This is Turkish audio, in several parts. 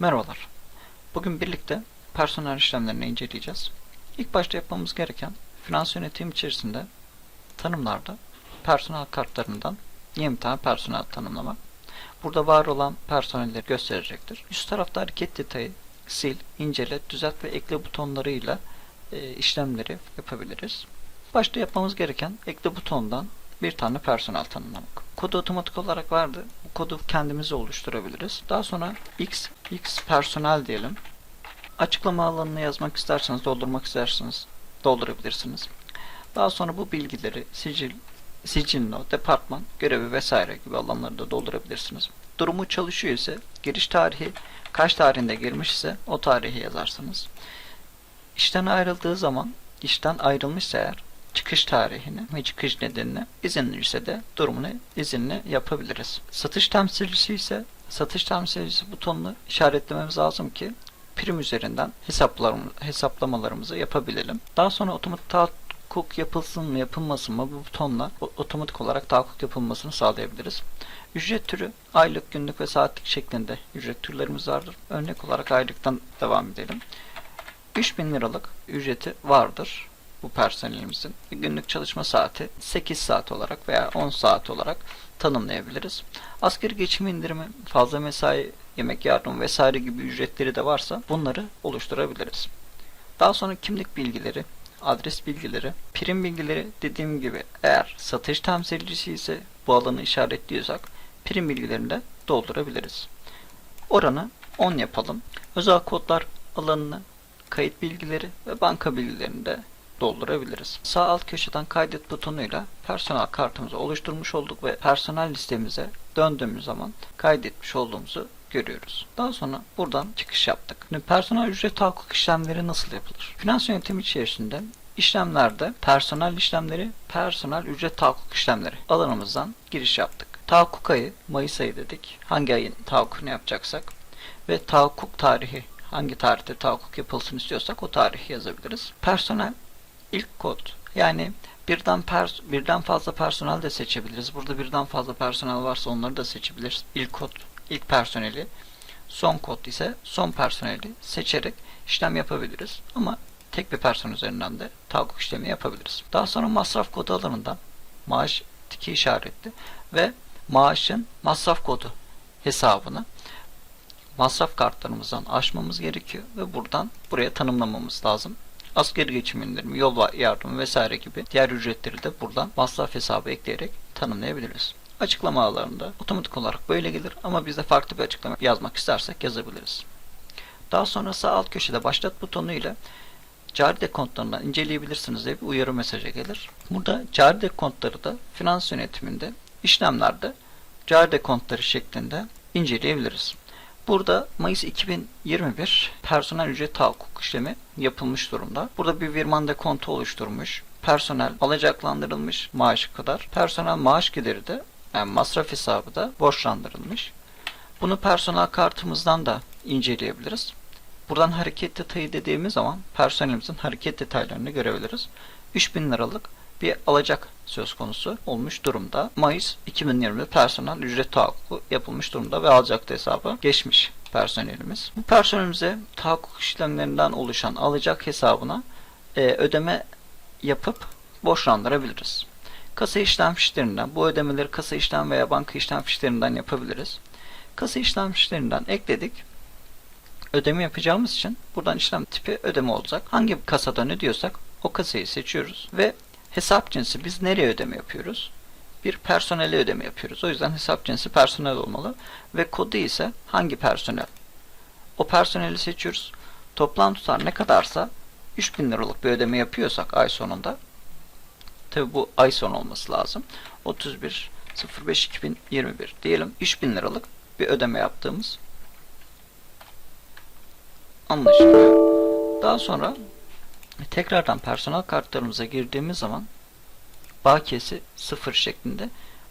Merhabalar. Bugün birlikte personel işlemlerini inceleyeceğiz. İlk başta yapmamız gereken finans yönetimi içerisinde tanımlarda personel kartlarından yeni bir tane personel tanımlamak. Burada var olan personelleri gösterecektir. Üst tarafta hareket detayı, sil, incele, düzelt ve ekle butonlarıyla e, işlemleri yapabiliriz. Başta yapmamız gereken ekle butondan bir tane personel tanımlamak. Kodu otomatik olarak vardı. Kodu kendimiz oluşturabiliriz. Daha sonra x, x personel diyelim. Açıklama alanına yazmak isterseniz, doldurmak isterseniz doldurabilirsiniz. Daha sonra bu bilgileri sicil, sicil not, departman, görevi vesaire gibi alanları da doldurabilirsiniz. Durumu çalışıyor ise giriş tarihi kaç tarihinde girmiş ise o tarihi yazarsınız. İşten ayrıldığı zaman, işten ayrılmışsa eğer çıkış tarihini ve çıkış nedenini izinli ise de durumunu izinli yapabiliriz. Satış temsilcisi ise satış temsilcisi butonunu işaretlememiz lazım ki prim üzerinden hesaplamalarımızı yapabilelim. Daha sonra otomatik tahakkuk yapılsın mı yapılmasın mı bu butonla otomatik olarak tahakkuk yapılmasını sağlayabiliriz. Ücret türü aylık, günlük ve saatlik şeklinde ücret türlerimiz vardır. Örnek olarak aylıktan devam edelim. 3000 liralık ücreti vardır bu personelimizin. Günlük çalışma saati 8 saat olarak veya 10 saat olarak tanımlayabiliriz. Asgari geçim indirimi, fazla mesai, yemek yardımı vesaire gibi ücretleri de varsa bunları oluşturabiliriz. Daha sonra kimlik bilgileri, adres bilgileri, prim bilgileri dediğim gibi eğer satış temsilcisi ise bu alanı işaretliyorsak prim bilgilerini de doldurabiliriz. Oranı 10 yapalım. Özel kodlar alanını kayıt bilgileri ve banka bilgilerini de doldurabiliriz. Sağ alt köşeden kaydet butonuyla personel kartımızı oluşturmuş olduk ve personel listemize döndüğümüz zaman kaydetmiş olduğumuzu görüyoruz. Daha sonra buradan çıkış yaptık. Şimdi personel ücret tahakkuk işlemleri nasıl yapılır? Finans yönetimi içerisinde işlemlerde personel işlemleri, personel ücret tahakkuk işlemleri alanımızdan giriş yaptık. Tahakkuk ayı Mayıs ayı dedik. Hangi ayın tahakkukunu yapacaksak ve tahakkuk tarihi hangi tarihte tahakkuk yapılsın istiyorsak o tarihi yazabiliriz. Personel ilk kod yani birden pers birden fazla personel de seçebiliriz. Burada birden fazla personel varsa onları da seçebiliriz. İlk kod ilk personeli, son kod ise son personeli seçerek işlem yapabiliriz. Ama tek bir personel üzerinden de tahakkuk işlemi yapabiliriz. Daha sonra masraf kodu alanından maaş tiki işaretli ve maaşın masraf kodu hesabını masraf kartlarımızdan açmamız gerekiyor ve buradan buraya tanımlamamız lazım. Asgari geçim indirimi, yol yardımı vesaire gibi diğer ücretleri de buradan masraf hesabı ekleyerek tanımlayabiliriz. Açıklama alanında otomatik olarak böyle gelir ama biz de farklı bir açıklama yazmak istersek yazabiliriz. Daha sonra sağ alt köşede başlat butonu ile cari dekontlarından inceleyebilirsiniz diye bir uyarı mesajı gelir. Burada cari dekontları da finans yönetiminde işlemlerde cari dekontları şeklinde inceleyebiliriz. Burada Mayıs 2021 personel ücret tahakkuk işlemi yapılmış durumda. Burada bir virman dekontu oluşturmuş. Personel alacaklandırılmış maaşı kadar. Personel maaş gideri de yani masraf hesabı da borçlandırılmış. Bunu personel kartımızdan da inceleyebiliriz. Buradan hareket detayı dediğimiz zaman personelimizin hareket detaylarını görebiliriz. 3000 liralık bir alacak söz konusu olmuş durumda. Mayıs 2020 personel ücret tahakkuku yapılmış durumda ve alacak hesabı geçmiş personelimiz. Bu personelimize tahakkuk işlemlerinden oluşan alacak hesabına e, ödeme yapıp borçlandırabiliriz. Kasa işlem fişlerinden bu ödemeleri kasa işlem veya banka işlem fişlerinden yapabiliriz. Kasa işlem fişlerinden ekledik. Ödeme yapacağımız için buradan işlem tipi ödeme olacak. Hangi kasadan ödüyorsak o kasayı seçiyoruz ve hesap cinsi biz nereye ödeme yapıyoruz? Bir personele ödeme yapıyoruz. O yüzden hesap cinsi personel olmalı ve kodu ise hangi personel? O personeli seçiyoruz. Toplam tutar ne kadarsa 3000 liralık bir ödeme yapıyorsak ay sonunda tabi bu ay sonu olması lazım. 31 05 2021 diyelim 3000 liralık bir ödeme yaptığımız anlaşılıyor. Daha sonra tekrardan personel kartlarımıza girdiğimiz zaman bakiyesi sıfır şeklinde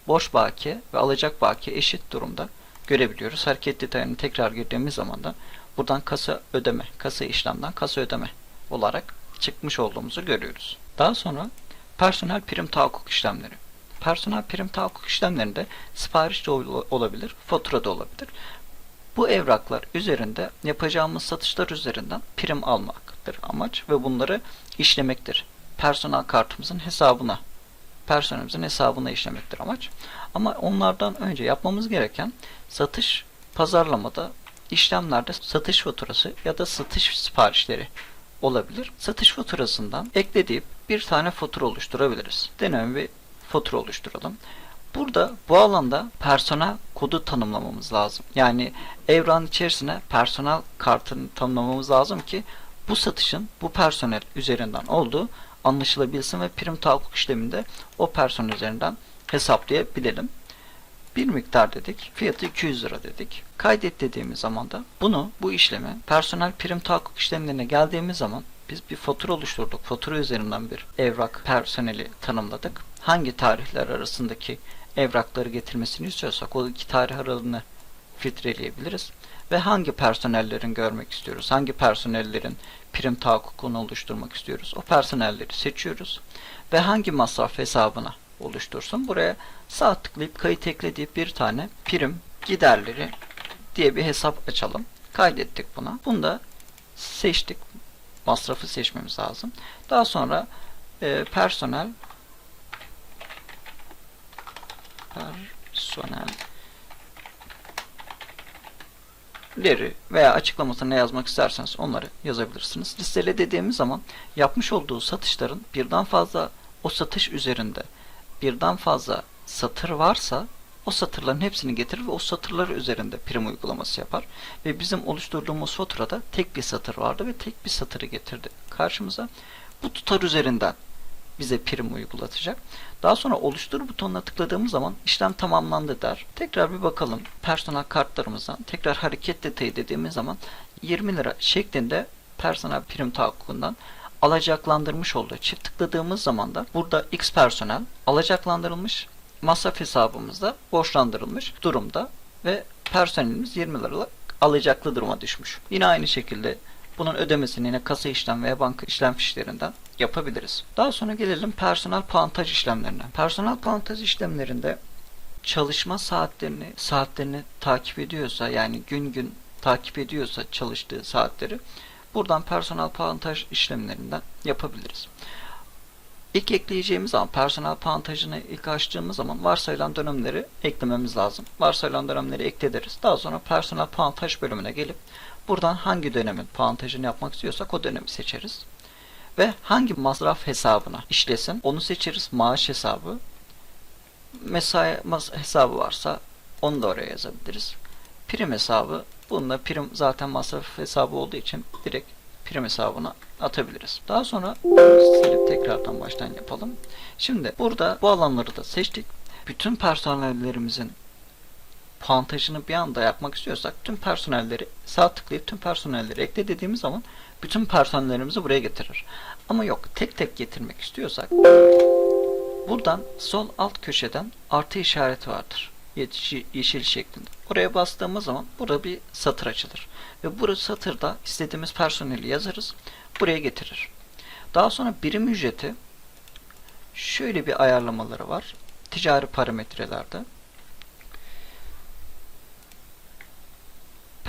borç bakiye ve alacak bakiye eşit durumda görebiliyoruz. Hareket detayını tekrar girdiğimiz zaman da buradan kasa ödeme, kasa işlemden kasa ödeme olarak çıkmış olduğumuzu görüyoruz. Daha sonra personel prim tahakkuk işlemleri. Personel prim tahakkuk işlemlerinde sipariş de ol- olabilir, fatura da olabilir. Bu evraklar üzerinde yapacağımız satışlar üzerinden prim almaktır amaç ve bunları işlemektir. Personel kartımızın hesabına, personelimizin hesabına işlemektir amaç. Ama onlardan önce yapmamız gereken satış pazarlamada işlemlerde satış faturası ya da satış siparişleri olabilir. Satış faturasından ekleyip bir tane fatura oluşturabiliriz. Deneme bir fatura oluşturalım. Burada bu alanda personel kodu tanımlamamız lazım. Yani evran içerisine personel kartını tanımlamamız lazım ki bu satışın bu personel üzerinden olduğu anlaşılabilsin ve prim tahakkuk işleminde o personel üzerinden hesaplayabilelim. Bir miktar dedik. Fiyatı 200 lira dedik. Kaydet dediğimiz zaman da bunu bu işlemi personel prim tahakkuk işlemlerine geldiğimiz zaman biz bir fatura oluşturduk. Fatura üzerinden bir evrak personeli tanımladık. Hangi tarihler arasındaki evrakları getirmesini istiyorsak o iki tarih aralığını filtreleyebiliriz. Ve hangi personellerin görmek istiyoruz, hangi personellerin prim tahakkukunu oluşturmak istiyoruz. O personelleri seçiyoruz. Ve hangi masraf hesabına oluştursun. Buraya sağ tıklayıp kayıt ekle deyip bir tane prim giderleri diye bir hesap açalım. Kaydettik buna. Bunu da seçtik. Masrafı seçmemiz lazım. Daha sonra e, personel personel veya açıklamasına yazmak isterseniz onları yazabilirsiniz. Listele dediğimiz zaman yapmış olduğu satışların birden fazla o satış üzerinde birden fazla satır varsa o satırların hepsini getirir ve o satırlar üzerinde prim uygulaması yapar. Ve bizim oluşturduğumuz faturada tek bir satır vardı ve tek bir satırı getirdi karşımıza. Bu tutar üzerinden bize prim uygulatacak. Daha sonra oluştur butonuna tıkladığımız zaman işlem tamamlandı der. Tekrar bir bakalım personel kartlarımızdan tekrar hareket detayı dediğimiz zaman 20 lira şeklinde personel prim tahakkukundan alacaklandırmış oldu. Çift tıkladığımız zaman da burada X personel alacaklandırılmış, masraf hesabımızda borçlandırılmış durumda ve personelimiz 20 liralık alacaklı duruma düşmüş. Yine aynı şekilde bunun ödemesini yine kasa işlem veya banka işlem fişlerinden yapabiliriz. Daha sonra gelelim personel puantaj işlemlerine. Personel puantaj işlemlerinde çalışma saatlerini saatlerini takip ediyorsa yani gün gün takip ediyorsa çalıştığı saatleri buradan personel puantaj işlemlerinden yapabiliriz. İlk ekleyeceğimiz zaman personel puantajını ilk açtığımız zaman varsayılan dönemleri eklememiz lazım. Varsayılan dönemleri eklederiz. Daha sonra personel puantaj bölümüne gelip buradan hangi dönemin puantajını yapmak istiyorsak o dönemi seçeriz. Ve hangi masraf hesabına işlesin onu seçeriz. Maaş hesabı, mesai hesabı varsa onu da oraya yazabiliriz. Prim hesabı, bunda prim zaten masraf hesabı olduğu için direkt prim hesabına atabiliriz. Daha sonra silip tekrardan baştan yapalım. Şimdi burada bu alanları da seçtik. Bütün personellerimizin puantajını bir anda yapmak istiyorsak tüm personelleri sağ tıklayıp tüm personelleri ekle dediğimiz zaman bütün personellerimizi buraya getirir. Ama yok tek tek getirmek istiyorsak buradan sol alt köşeden artı işareti vardır. Yeşil şeklinde. Oraya bastığımız zaman burada bir satır açılır. Ve bu satırda istediğimiz personeli yazarız. Buraya getirir. Daha sonra birim ücreti şöyle bir ayarlamaları var. Ticari parametrelerde.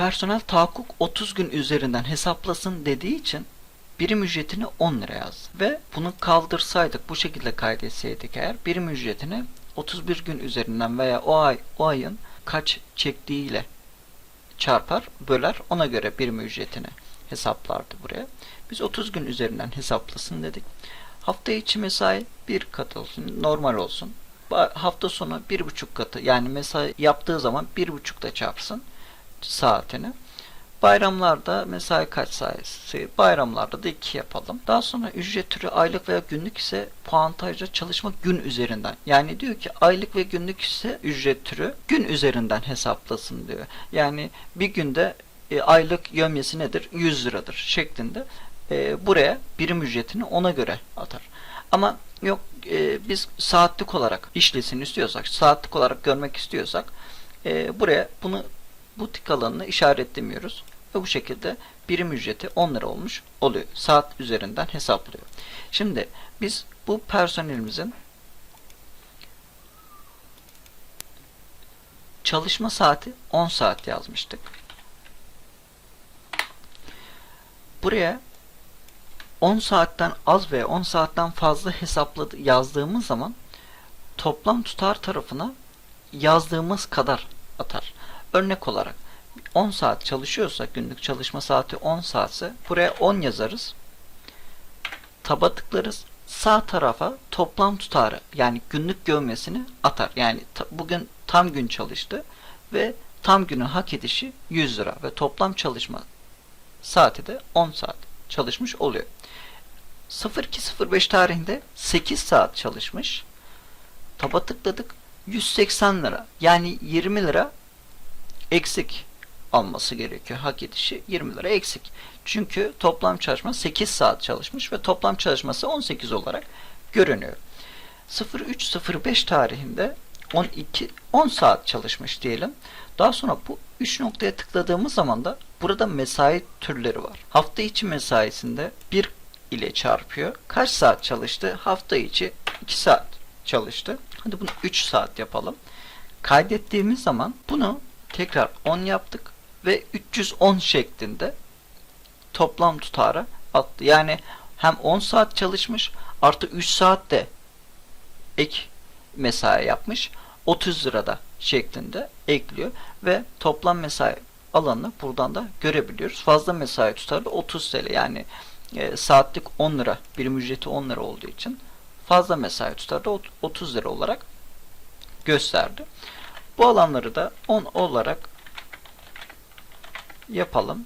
Personel tahakkuk 30 gün üzerinden hesaplasın dediği için birim ücretini 10 lira yaz. Ve bunu kaldırsaydık bu şekilde kaydetseydik eğer birim ücretini 31 gün üzerinden veya o ay o ayın kaç çektiğiyle çarpar, böler. Ona göre birim ücretini hesaplardı buraya. Biz 30 gün üzerinden hesaplasın dedik. Hafta içi mesai bir kat olsun, normal olsun. Hafta sonu bir buçuk katı yani mesai yaptığı zaman bir buçukta çarpsın saatini. Bayramlarda mesai kaç sayısı? Bayramlarda da 2 yapalım. Daha sonra ücret türü aylık veya günlük ise puantajla çalışma gün üzerinden. Yani diyor ki aylık ve günlük ise ücret türü gün üzerinden hesaplasın diyor. Yani bir günde e, aylık yömyesi nedir? 100 liradır şeklinde e, buraya birim ücretini ona göre atar. Ama yok e, biz saatlik olarak işlesin istiyorsak, saatlik olarak görmek istiyorsak e, buraya bunu bu tık alanını işaretlemiyoruz. Ve bu şekilde birim ücreti 10 lira olmuş oluyor. Saat üzerinden hesaplıyor. Şimdi biz bu personelimizin çalışma saati 10 saat yazmıştık. Buraya 10 saatten az veya 10 saatten fazla hesapladı yazdığımız zaman toplam tutar tarafına yazdığımız kadar atar. Örnek olarak 10 saat çalışıyorsak günlük çalışma saati 10 saatse buraya 10 yazarız. Taba tıklarız. Sağ tarafa toplam tutarı yani günlük gövmesini atar. Yani ta- bugün tam gün çalıştı ve tam günün hak edişi 100 lira ve toplam çalışma saati de 10 saat çalışmış oluyor. 02.05 tarihinde 8 saat çalışmış. Taba tıkladık. 180 lira. Yani 20 lira eksik alması gerekiyor. Hak edişi 20 lira eksik. Çünkü toplam çalışma 8 saat çalışmış ve toplam çalışması 18 olarak görünüyor. 03.05 tarihinde 12 10 saat çalışmış diyelim. Daha sonra bu 3 noktaya tıkladığımız zaman da burada mesai türleri var. Hafta içi mesaisinde 1 ile çarpıyor. Kaç saat çalıştı? Hafta içi 2 saat çalıştı. Hadi bunu 3 saat yapalım. Kaydettiğimiz zaman bunu tekrar 10 yaptık ve 310 şeklinde toplam tutarı attı. Yani hem 10 saat çalışmış artı 3 saat de ek mesai yapmış. 30 lirada şeklinde ekliyor ve toplam mesai alanını buradan da görebiliyoruz. Fazla mesai tutarı da 30 TL yani e, saatlik 10 lira birim ücreti 10 lira olduğu için fazla mesai tutarı da ot- 30 lira olarak gösterdi. Bu alanları da 10 olarak yapalım.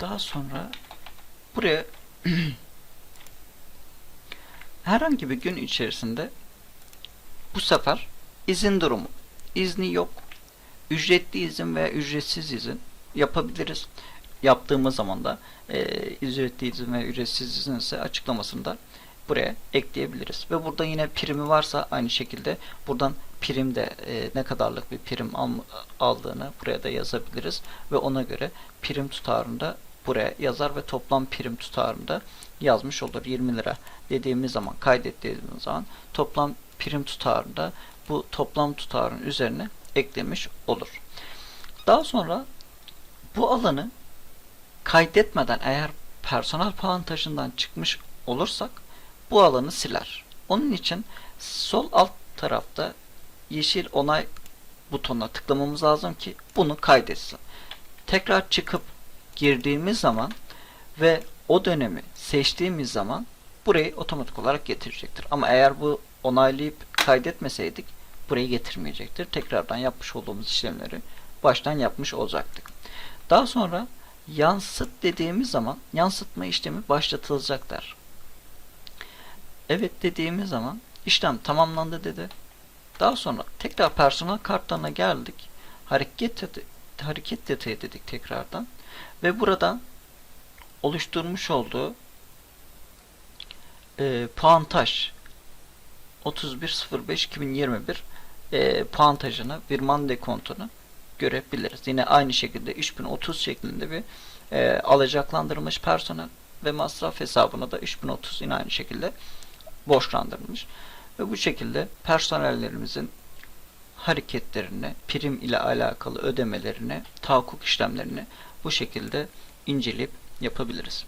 Daha sonra buraya herhangi bir gün içerisinde bu sefer izin durumu, izni yok, ücretli izin veya ücretsiz izin yapabiliriz. Yaptığımız zaman da e, ücretli ve ücretsiz izin ise açıklamasını da buraya ekleyebiliriz. Ve burada yine primi varsa aynı şekilde buradan primde e, ne kadarlık bir prim al, aldığını buraya da yazabiliriz. Ve ona göre prim tutarını da buraya yazar ve toplam prim tutarını da yazmış olur. 20 lira dediğimiz zaman kaydettiğimiz zaman toplam prim tutarını da bu toplam tutarın üzerine eklemiş olur. Daha sonra bu alanı kaydetmeden eğer personel puantajından çıkmış olursak bu alanı siler. Onun için sol alt tarafta yeşil onay butonuna tıklamamız lazım ki bunu kaydetsin. Tekrar çıkıp girdiğimiz zaman ve o dönemi seçtiğimiz zaman burayı otomatik olarak getirecektir. Ama eğer bu onaylayıp kaydetmeseydik burayı getirmeyecektir. Tekrardan yapmış olduğumuz işlemleri baştan yapmış olacaktık. Daha sonra yansıt dediğimiz zaman yansıtma işlemi başlatılacaklar. Evet dediğimiz zaman işlem tamamlandı dedi. Daha sonra tekrar personel kartlarına geldik. Hareket hareket detayı dedik tekrardan ve buradan oluşturmuş olduğu e, puantaj 31.05.2021 e, puantajını, Virman dekontunu görebiliriz. Yine aynı şekilde 3030 şeklinde bir e, alacaklandırılmış personel ve masraf hesabına da 3030 yine aynı şekilde borçlandırılmış. Ve bu şekilde personellerimizin hareketlerini, prim ile alakalı ödemelerini, tahakkuk işlemlerini bu şekilde inceleyip yapabiliriz.